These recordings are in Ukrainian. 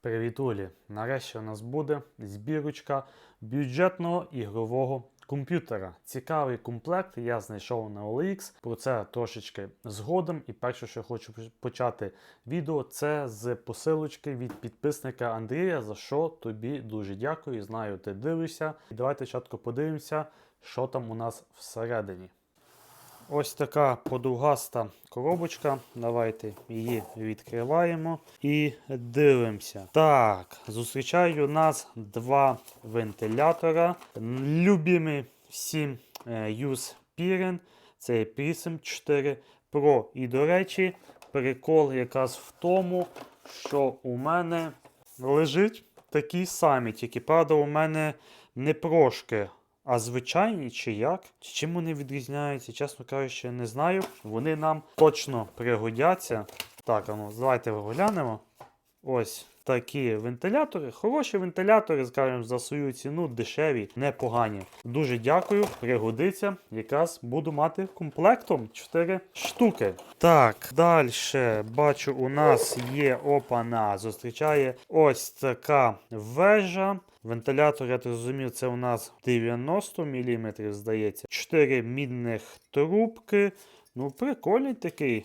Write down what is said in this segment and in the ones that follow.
Привіт, Улі! Нарешті у нас буде збірочка бюджетного ігрового комп'ютера. Цікавий комплект я знайшов на OLX. Про це трошечки згодом. І перше, що я хочу почати відео, це з посилочки від підписника Андрія, за що тобі дуже дякую. Знаю, ти дивишся. І давайте спочатку подивимося, що там у нас всередині. Ось така подовгаста коробочка. Давайте її відкриваємо і дивимося. Так, зустрічають у нас два вентилятора. Любимі всім е, Use Pirin. Це Prism 4 Pro. І, до речі, прикол якраз в тому, що у мене лежить такий самий, тільки правда, у мене не прошки. А звичайні чи як? Чим вони відрізняються, чесно кажучи, не знаю. Вони нам точно пригодяться. Так, ну, давайте виглянемо. Ось такі вентилятори. Хороші вентилятори, скажімо, за свою ціну дешеві, непогані. Дуже дякую, пригодиться. Якраз буду мати комплектом 4 штуки. Так, далі бачу, у нас є опана. Зустрічає ось така вежа. Вентилятор, я так розумів, це у нас 90 мм, здається. 4 мідних трубки. Ну, прикольний такий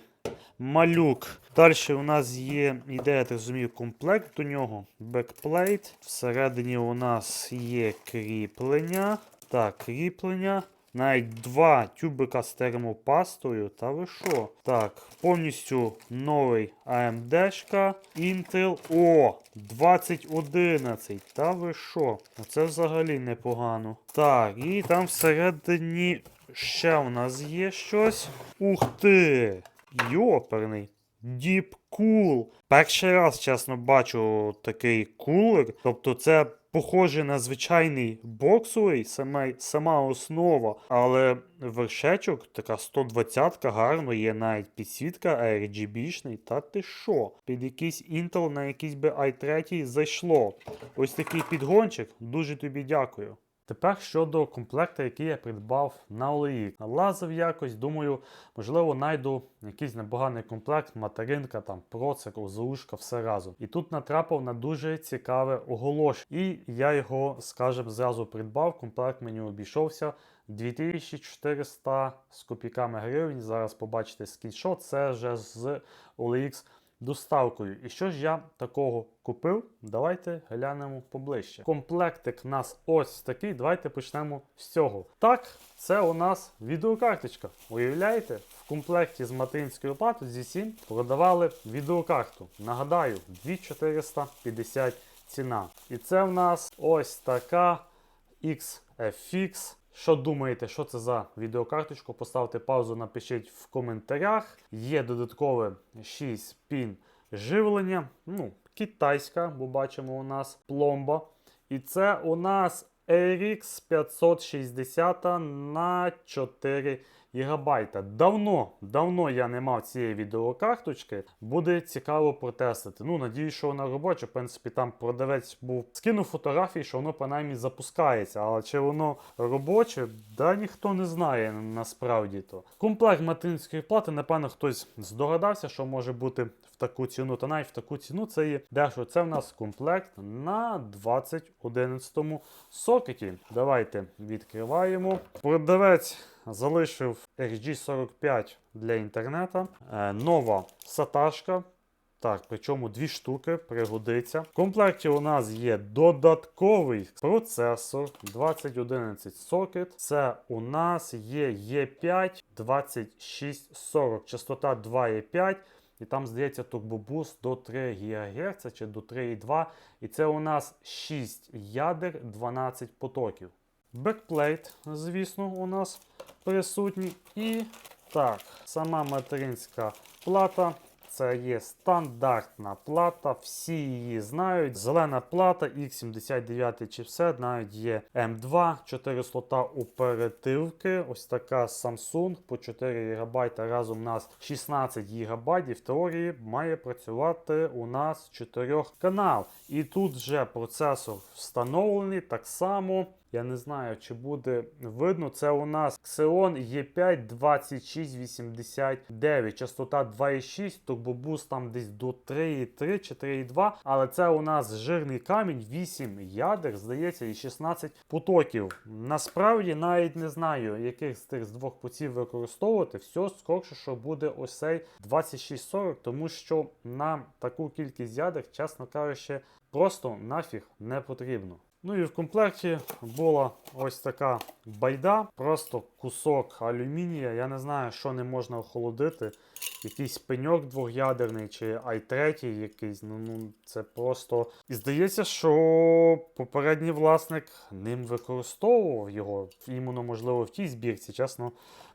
малюк. Далі у нас є, іде, я розумію, комплект до нього. Бекплейт. Всередині у нас є кріплення. Так, кріплення. Навіть два тюбика з термопастою. Та ви що? Так, повністю новий AMD-шка. Intel O 2011. Та ви що? Це взагалі непогано. Так, і там всередині ще у нас є щось. Ух ти! Йоперний. Deep Cool. Перший раз, чесно, бачу такий кулер. Тобто це похоже на звичайний боксовий, сама, сама основа, але вершечок, така 120-ка, гарно, є навіть підсвітка RGB-шний. Та ти що? Під якийсь Intel на якийсь би i3 зайшло. Ось такий підгончик. Дуже тобі дякую. Тепер щодо комплекта, який я придбав на OLX. Лазив якось, думаю, можливо, знайду якийсь непоганий комплект, материнка, там, процикл, заушка, все разом. І тут натрапив на дуже цікаве оголошення. І я його, скажімо, зразу придбав. Комплект мені обійшовся 2400 з копійками гривень. Зараз побачите скріншот. Це вже з OLX доставкою. І що ж я такого купив? Давайте глянемо поближче. Комплектик у нас ось такий. Давайте почнемо з цього. Так, це у нас відеокарточка. Уявляєте, в комплекті з материнською платою зі 7 продавали відеокарту. Нагадаю, 2450 ціна. І це в нас ось така XFX. Що думаєте, що це за відеокарточку? Поставте паузу, напишіть в коментарях. Є додаткове 6 пін живлення. Ну, китайська, бо бачимо у нас пломба. І це у нас RX 560 на 4 гігабайта. Давно, давно я не мав цієї відеокарточки. Буде цікаво протестити. Ну, надіюсь, що вона робоча. В принципі, там продавець був скинув фотографії, що воно принаймні запускається. Але чи воно робоче, да ніхто не знає насправді то. Комплект материнської плати, напевно, хтось здогадався, що може бути в таку ціну. Та навіть в таку ціну це є дещо. Це в нас комплект на 2011 сокеті. Давайте відкриваємо. Продавець залишив RG45 для інтернету. Е, нова саташка. Так, причому дві штуки пригодиться. В комплекті у нас є додатковий процесор 2011 сокет. Це у нас є E5 2640, частота 2,5. І там, здається, турбобуст до 3 ГГц чи до 3,2. І це у нас 6 ядер, 12 потоків. Бекплейт, звісно, у нас присутній. І так, сама материнська плата. Це є стандартна плата, всі її знають. Зелена плата, X79 чипсет, навіть є M2, 4 слота оперативки. Ось така Samsung по 4 ГБ. Разом у нас 16 ГБ. І в теорії має працювати у нас 4 канал. І тут вже процесор встановлений так само. Я не знаю, чи буде видно. Це у нас Xeon E5 2689, частота 2,6, турбобус там десь до 3,3 чи 3,2. Але це у нас жирний камінь, 8 ядер, здається, і 16 потоків. Насправді навіть не знаю, яких з тих з двох путів використовувати. Все скорше, що буде ось цей 2640, тому що нам таку кількість ядер, чесно кажучи, просто нафіг не потрібно. Ну і в комплекті була ось така байда, просто кусок алюмінія. Я не знаю, що не можна охолодити. Якийсь пеньок двох'ядерний чи i3 якийсь. Ну, ну це просто. І здається, що попередній власник ним використовував його. Іменно, можливо, в тій збірці, чесно,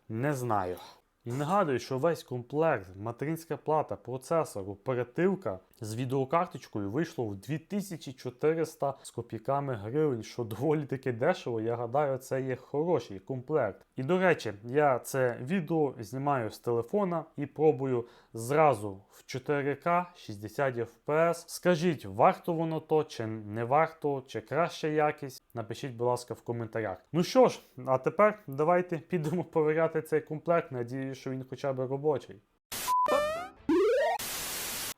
не знаю. І нагадую, що весь комплект, материнська плата, процесор, оперативка з відеокарточкою вийшло в 2400 з копійками гривень, що доволі таки дешево. Я гадаю, це є хороший комплект. І до речі, я це відео знімаю з телефона і пробую зразу в 4К 60 FPS. Скажіть, варто воно то, чи не варто, чи краща якість. Напишіть, будь ласка, в коментарях. Ну що ж, а тепер давайте підемо перевіряти цей комплект. Надію, що він хоча б робочий.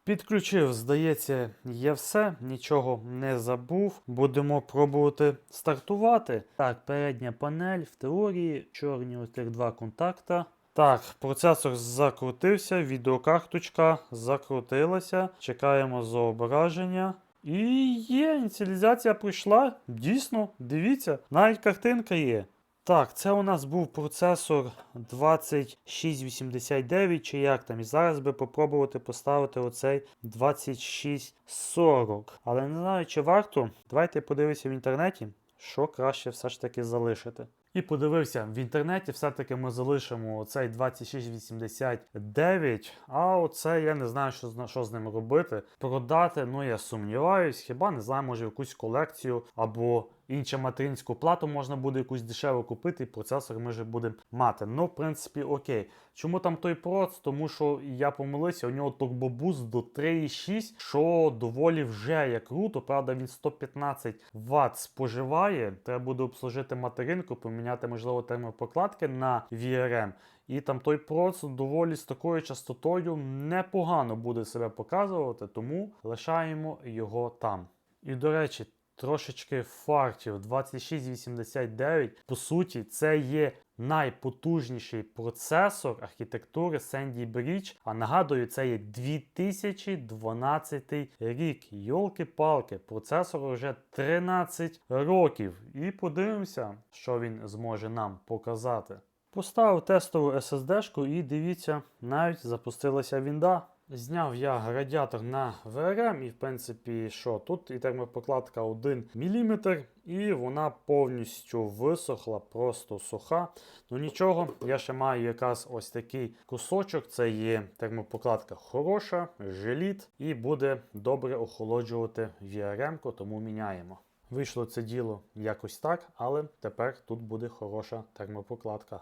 Підключив, здається, є все, нічого не забув. Будемо пробувати стартувати. Так, передня панель в теорії, чорні ось тих два контакта. Так, процесор закрутився, відеокарточка закрутилася. Чекаємо зображення. І є, ініціалізація пройшла. Дійсно, дивіться, навіть картинка є. Так, це у нас був процесор 2689 чи як там. І зараз би попробувати поставити оцей 2640. Але не знаю, чи варто. Давайте подивимося в інтернеті, що краще все ж таки залишити. І подивився в інтернеті, все-таки ми залишимо оцей 2689. А оце я не знаю, що, що з ним робити. Продати, ну я сумніваюсь, хіба не знаю, може якусь колекцію або іншу материнську плату можна буде якусь дешево купити, і процесор ми вже будемо мати. Ну, в принципі, окей. Чому там той проц? Тому що я помилився, у нього турбобуст до 3,6, що доволі вже є круто. Правда, він 115 Вт споживає. Треба буде обслужити материнку, поміняти, можливо, термопокладки на VRM. І там той проц доволі з такою частотою непогано буде себе показувати, тому лишаємо його там. І до речі, трошечки фактів 2689, по суті, це є найпотужніший процесор архітектури Sandy Bridge. А нагадую, це є 2012 рік. Йолки-палки, процесору вже 13 років. І подивимося, що він зможе нам показати. Поставив тестову SSD-шку і дивіться, навіть запустилася вінда. Зняв я радіатор на VRM і в принципі, що тут і термопокладка 1 мм, і вона повністю висохла, просто суха. Ну нічого, я ще маю якраз ось такий кусочок. Це є термопокладка хороша, желіт, і буде добре охолоджувати VRM, тому міняємо. Вийшло це діло якось так, але тепер тут буде хороша термопокладка.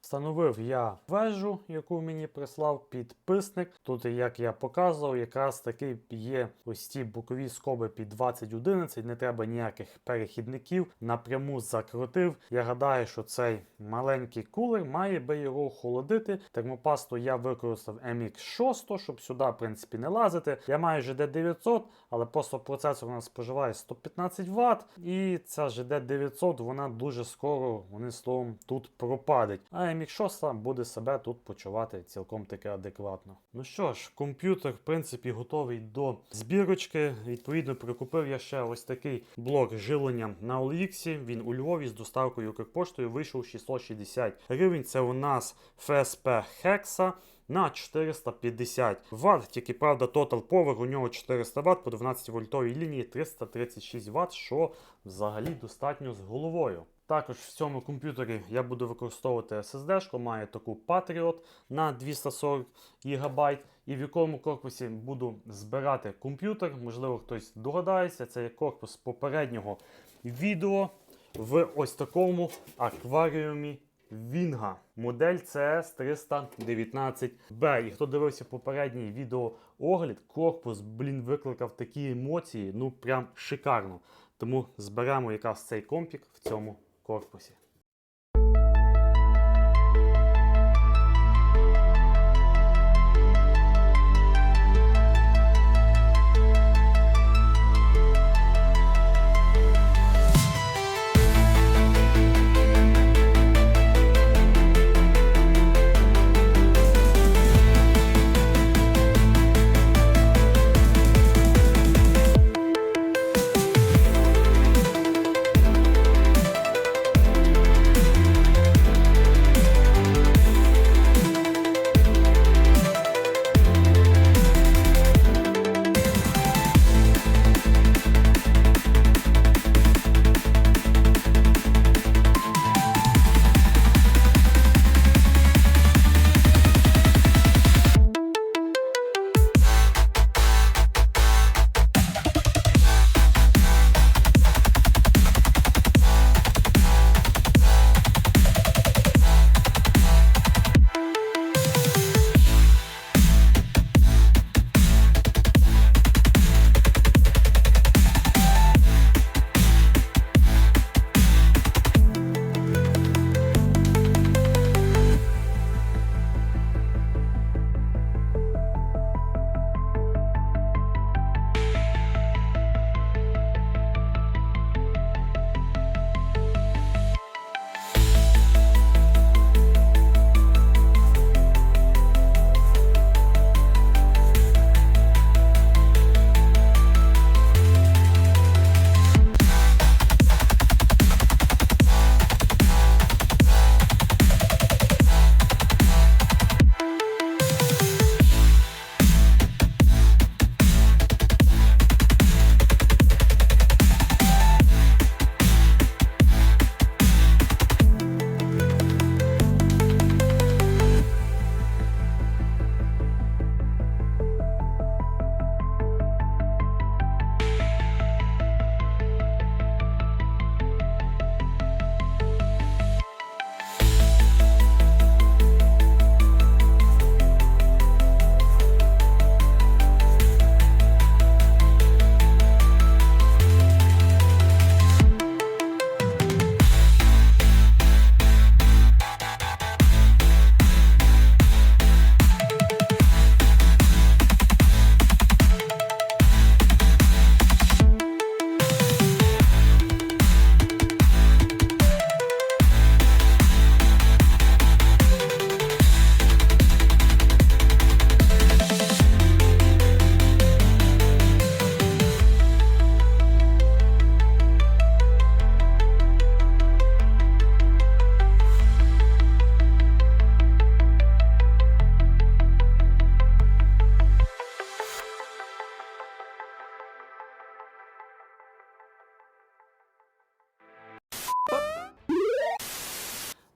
Встановив я вежу, яку мені прислав підписник. Тут, як я показував, якраз таки є ось ці бокові скоби під 2011, не треба ніяких перехідників. Напряму закрутив. Я гадаю, що цей маленький кулер має би його охолодити. Термопасту я використав MX6, щоб сюди, в принципі, не лазити. Я маю GD900, але просто процесор у нас споживає 115 Вт. І ця GD900 вона дуже скоро, вони словом, тут пропадуть. А MX6 буде себе тут почувати цілком таки адекватно. Ну що ж, комп'ютер, в принципі, готовий до збірочки. Відповідно, прикупив я ще ось такий блок живлення на OLX. Він у Львові з доставкою Укрпоштою вийшов 660 гривень. Це у нас FSP Hexa. На 450 Вт, тільки правда, Total Power у нього 400 Вт по 12 вольтовій лінії 336 Вт, що взагалі достатньо з головою. Також в цьому комп'ютері я буду використовувати SSD, маю таку Patriot на 240 ГБ, і в якому корпусі буду збирати комп'ютер. Можливо, хтось догадається, це є корпус попереднього відео в ось такому акваріумі Вінга. Модель CS 319B. І хто дивився попередній відеоогляд, корпус, блін, викликав такі емоції, ну прям шикарно. Тому зберемо якраз цей компік в цьому корпусі.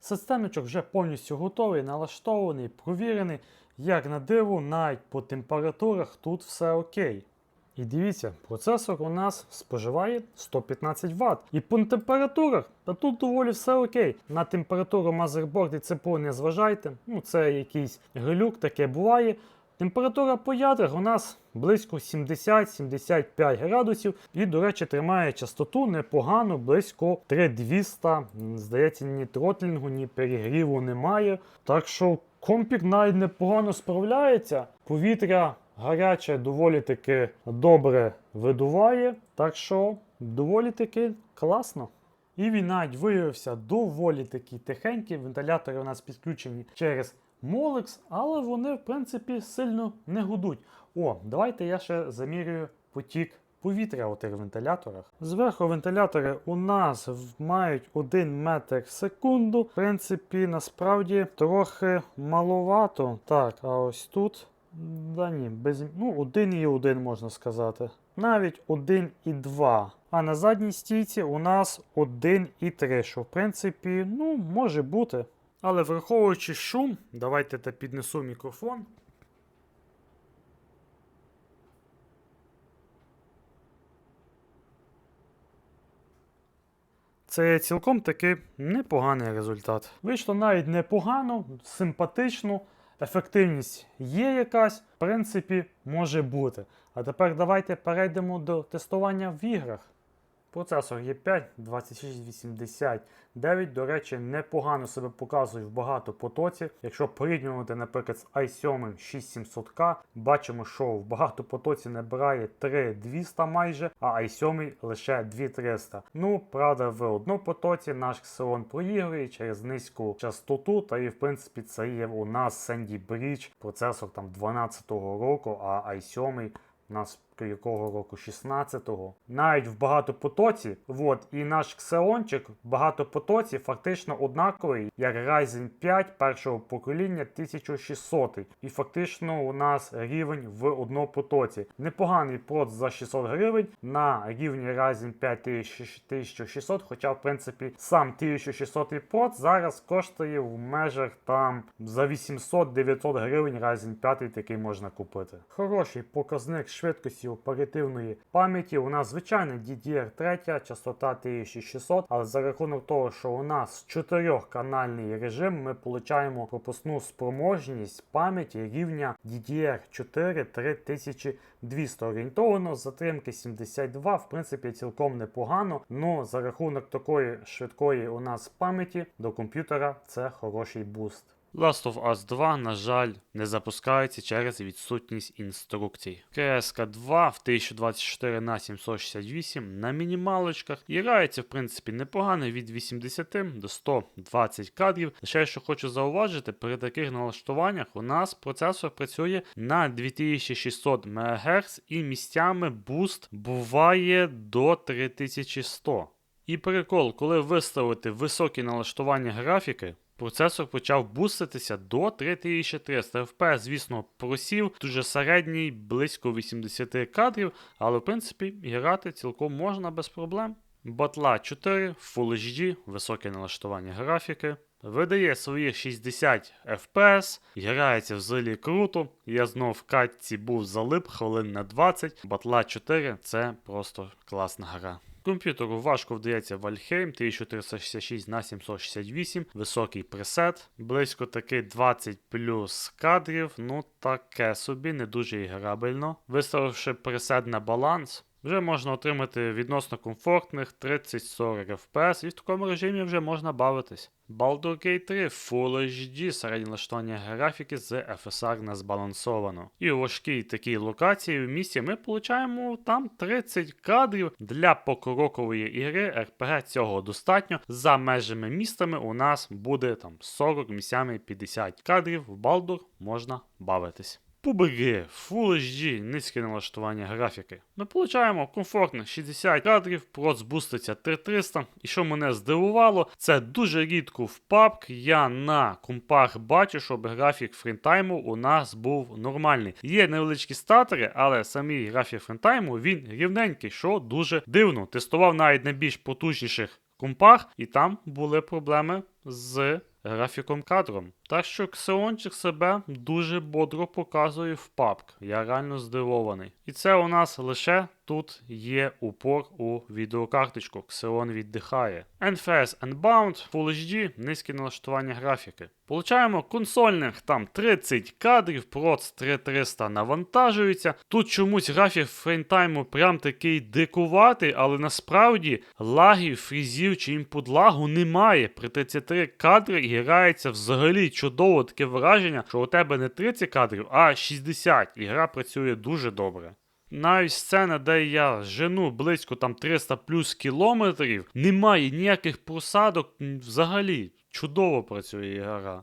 Системничок вже повністю готовий, налаштований, провірений. Як на диво, навіть по температурах тут все окей. І дивіться, процесор у нас споживає 115 Вт. І по температурах, та тут доволі все окей. На температуру мазерборді це не зважайте. Ну, це якийсь глюк, таке буває. Температура по ядрах у нас близько 70-75 градусів. І, до речі, тримає частоту непогано, близько 3200. Здається, ні тротлінгу, ні перегріву немає. Так що компік навіть непогано справляється. Повітря гаряче доволі таки добре видуває. Так що доволі таки класно. І він навіть виявився доволі таки тихенький. Вентилятори у нас підключені через Molex, але вони, в принципі, сильно не гудуть. О, давайте я ще замірюю потік повітря у тих вентиляторах. Зверху вентилятори у нас мають 1 метр в секунду. В принципі, насправді трохи маловато. Так, а ось тут. Да ні, без ну, 1,1 можна сказати. Навіть 1,2. А на задній стійці у нас 1,3, що в принципі, ну, може бути. Але враховуючи шум, давайте та піднесу мікрофон. Це цілком таки непоганий результат. Вийшло навіть непогано, симпатично, ефективність є якась, в принципі, може бути. А тепер давайте перейдемо до тестування в іграх. Процесор є5 2689. До речі, непогано себе показує в багатопотоці. Якщо порівнювати, наприклад, з i7 6700K, бачимо, що в багатопотоці набирає 3200 майже, а i7 лише 2300. Ну, правда, в однопотоці наш Xeon проігрує через низьку частоту, та і в принципі це є у нас Sandy Bridge, процесор там 12-го року, а i7 у нас якого року 16-го. Навіть в багатопотоці, от, і наш ксеончик в багатопотоці фактично однаковий, як Ryzen 5 першого покоління 1600. І фактично у нас рівень в однопотоці. Непоганий проц за 600 гривень на рівні Ryzen 5 1600, хоча, в принципі, сам 1600 проц зараз коштує в межах там за 800-900 гривень Ryzen 5 такий можна купити. Хороший показник швидкості оперативної пам'яті. У нас звичайна DDR3, частота 1600, але за рахунок того, що у нас чотирьохканальний режим, ми отримуємо пропускну спроможність пам'яті рівня DDR4 3200. Орієнтовано затримки 72, в принципі, цілком непогано. Ну за рахунок такої швидкої у нас пам'яті до комп'ютера це хороший буст. Last of Us 2, на жаль, не запускається через відсутність інструкцій. CSK 2 в 1024 на 768 на мінімалочках і грається, в принципі, непогано від 80 до 120 кадрів. Лише що хочу зауважити, при таких налаштуваннях у нас процесор працює на 2600 МГц і місцями буст буває до 3100. І прикол, коли виставити високі налаштування графіки, Процесор почав буститися до 3300 FPS, звісно, просів, дуже середній, близько 80 кадрів, але в принципі грати цілком можна без проблем. Батла 4, Full HD, високе налаштування графіки. Видає свої 60 FPS, грається взагалі круто. Я знов в катці був залип хвилин на 20. Батла 4 це просто класна гра. Комп'ютеру важко вдається Вальхейм 1366 на 768, високий пресет, близько таки 20 плюс кадрів, ну таке собі, не дуже іграбельно. Виставивши пресет на баланс, вже можна отримати відносно комфортних 30-40 FPS, і в такому режимі вже можна бавитись. Baldur Gate 3 Full HD, середнє налаштування графіки з FSR не збалансовано. І у важкій такій локації в місті ми получаємо там 30 кадрів для покрокової ігри. RPG цього достатньо. За межами містами у нас буде там 40 місцями 50 кадрів. В Baldur можна бавитись. PUBG, Full HD, низьке налаштування графіки. Ми получаємо комфортних 60 кадрів, проц буститься 3300. І що мене здивувало, це дуже рідко в PUBG я на компах бачу, щоб графік фрінтайму у нас був нормальний. Є невеличкі статери, але самий графік фрінтайму він рівненький, що дуже дивно. Тестував навіть на більш потужніших компах, і там були проблеми з графіком кадром. Так що Ксеончик себе дуже бодро показує в PUBG. Я реально здивований. І це у нас лише тут є упор у відеокарточку. Xeon віддихає. NFS Unbound, Full HD, низьке налаштування графіки. Получаємо консольних там 30 кадрів, проц 3300 навантажується. Тут чомусь графік фреймтайму прям такий дикуватий, але насправді лагів, фрізів чи імпут лагу немає. При 33 кадри грається взагалі чудово таке враження, що у тебе не 30 кадрів, а 60. І гра працює дуже добре. Навіть сцена, де я жену близько там 300 плюс кілометрів, немає ніяких просадок взагалі. Чудово працює гра.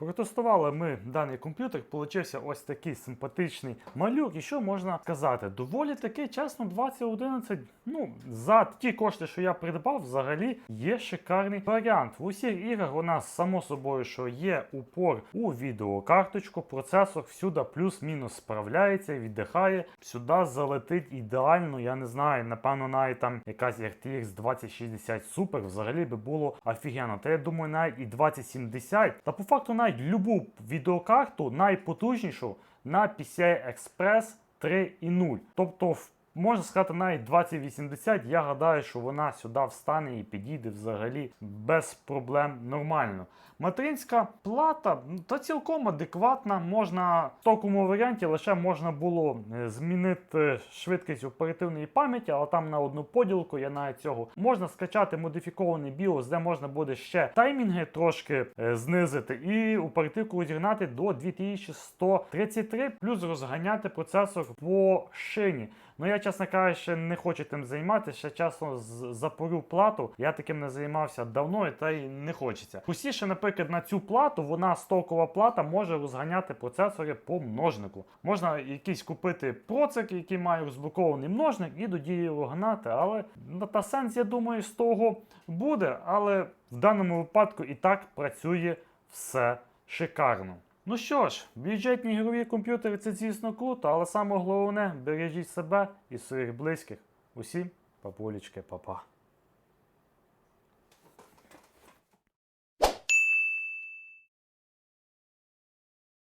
Протестували ми даний комп'ютер, получився ось такий симпатичний малюк. І що можна сказати? Доволі таки чесно, 2011, ну, за ті кошти, що я придбав, взагалі є шикарний варіант. В усіх іграх у нас, само собою, що є упор у відеокарточку, процесор всюди плюс-мінус справляється, віддихає. Сюди залетить ідеально, я не знаю, напевно, навіть там якась RTX 2060 Super взагалі би було офігенно. Та я думаю, навіть і 2070, та по факту навіть любу відеокарту найпотужнішу на PCI Express 3.0. Тобто в можна сказати, навіть 2080, я гадаю, що вона сюди встане і підійде взагалі без проблем нормально. Материнська плата ну, та цілком адекватна. Можна в такому варіанті лише можна було е, змінити швидкість оперативної пам'яті, але там на одну поділку я навіть цього можна скачати модифікований BIOS, де можна буде ще таймінги трошки е, знизити, і оперативку розігнати до 2133, плюс розганяти процесор по шині. Ну я, чесно кажучи, не хочу тим займатися. Ще чесно запорю плату. Я таким не займався давно і та й не хочеться. Простіше, наприклад, на цю плату вона стокова плата може розганяти процесори по множнику. Можна якийсь купити процик, який має розблокований множник, і до дії його гнати. Але та сенс, я думаю, з того буде. Але в даному випадку і так працює все шикарно. Ну що ж, бюджетні ігрові комп'ютери це звісно круто, але саме головне бережіть себе і своїх близьких. Усім папулечки, папа.